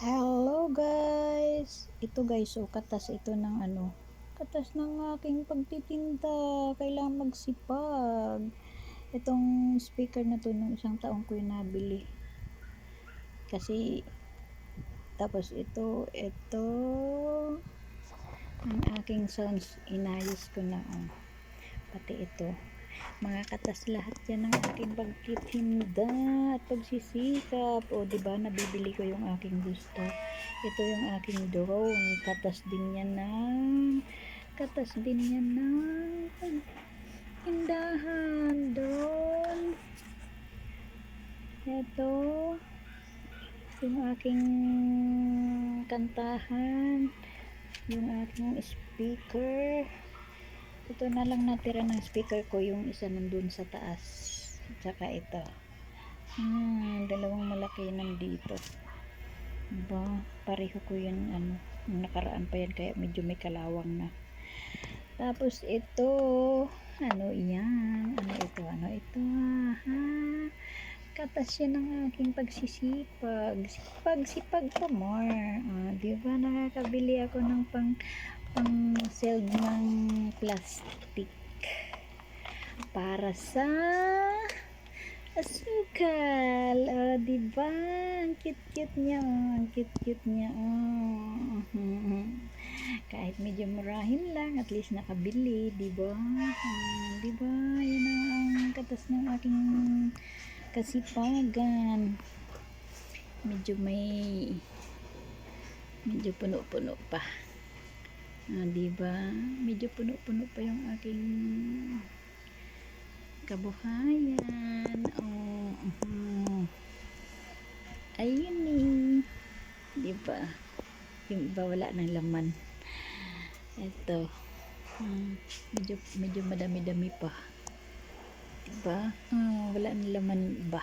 Hello guys! Ito guys, so katas ito ng ano, katas ng aking pagtitinda. Kailangan magsipag. Itong speaker na to nung isang taong ko yung nabili. Kasi, tapos ito, ito, ang aking sounds, inayos ko na. Oh. Pati ito. Mga katas lahat yan ng aking pagtitinda at pagsisikap. O, di ba nabibili ko yung aking gusto. Ito yung aking drone. Katas din yan ng, katas din yan ng tindahan. Drone. Ito, yung aking kantahan. Yung aking speaker ito na lang natira ng speaker ko yung isa nandun sa taas tsaka ito. Hmm, dalawang malaki nandito ba pareho ko yun ano nakaraan pa yan kaya medyo may kalawang na. Tapos ito ano yan? Ano ito? Ano ito? Ha katas yan ng aking pagsisipag. Sipag sipag pa more. Ah, di ba nakakabili ako ng pang pang seld ng plastic para sa asukal. Oh, diba? Ang cute cute niya oh. ang cute cute niya oh. kahit medyo murahin lang at least nakabili diba? Oh, diba? Yan ang katas ng aking kasipagan. Medyo may medyo puno-puno pa Ah, di ba? Medyo puno-puno pa yung aking kabuhayan. Oh, uh, ayun eh. Di ba? Yung iba wala ng laman. Ito. Hmm, medyo medyo madami-dami pa. Di ba? Oh, wala ng laman iba.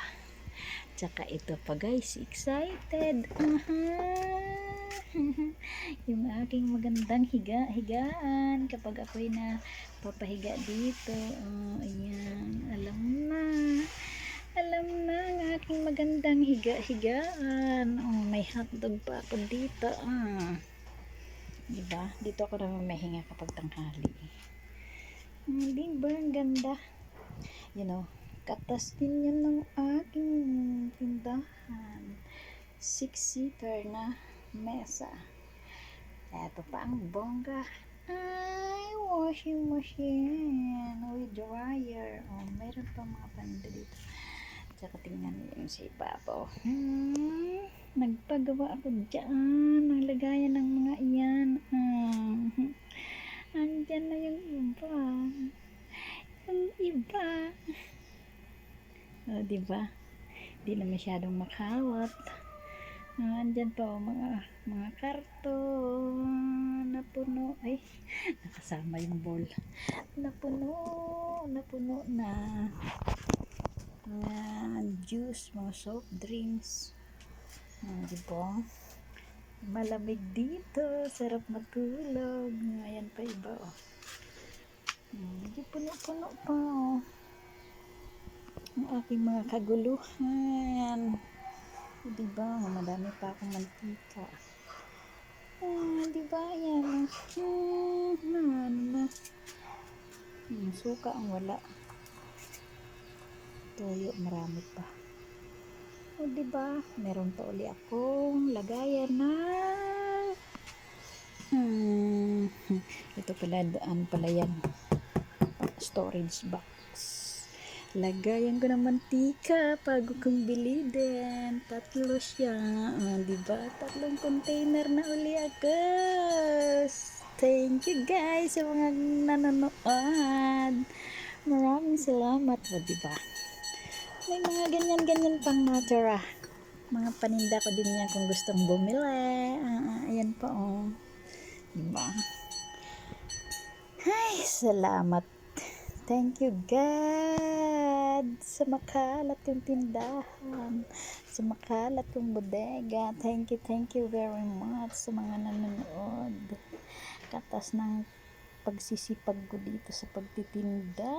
Tsaka ito pa guys, excited. Uh-huh. yung aking magandang higa higaan. Kapag ako'y na papahiga dito oh, ayan. Alam na. Alam na ang aking magandang higa higaan. Oh, may hotdog pa ako dito. Ah. diba? Dito ako naman mahinga kapag tanghali. Oh, diba ang ganda. You know katas din yun ng aking tindahan. Six seater na mesa. Ito pa ang bongga. Ay, washing machine with dryer. Oh, meron pa mga panda dito. Tsaka tingnan niyo yung sa ibabaw. Hmm, nagpagawa ako dyan. Ang ng mga iyan. Hmm. Andyan na yung iba. Yung iba. Oh, diba? Di na masyadong makawat. Ah, andyan pa oh, mga mga karton napuno ay nakasama yung bowl. Napuno napuno na mga juice mga soft drinks. Ah, diba malamig dito sarap matulog. Ayan pa iba oh. Hindi hmm, puno-puno pa oh. Ang aking mga kaguluhan di ba? Madami pa akong mantika. Ah, di ba? Yan. Hmm, ano na. Hmm, suka ang wala. Toyo, marami pa. O, di ba? Meron pa uli akong lagayan na hmm, ito pala daan pala yan storage box lagayan ko ng mantika bago kong bili din tatlo siya. Oh, diba tatlong container na uli agos thank you guys sa mga nanonood. Maraming salamat o diba may mga ganyan ganyan pang natira mga paninda ko din yan kung gustong bumili. Uh, ayan po oh. Diba ay salamat. Thank you God sa makalat yung tindahan, sa makalat yung bodega. Thank you, thank you very much sa mga nanonood. Katas ng pagsisipag ko dito sa pagtitinda.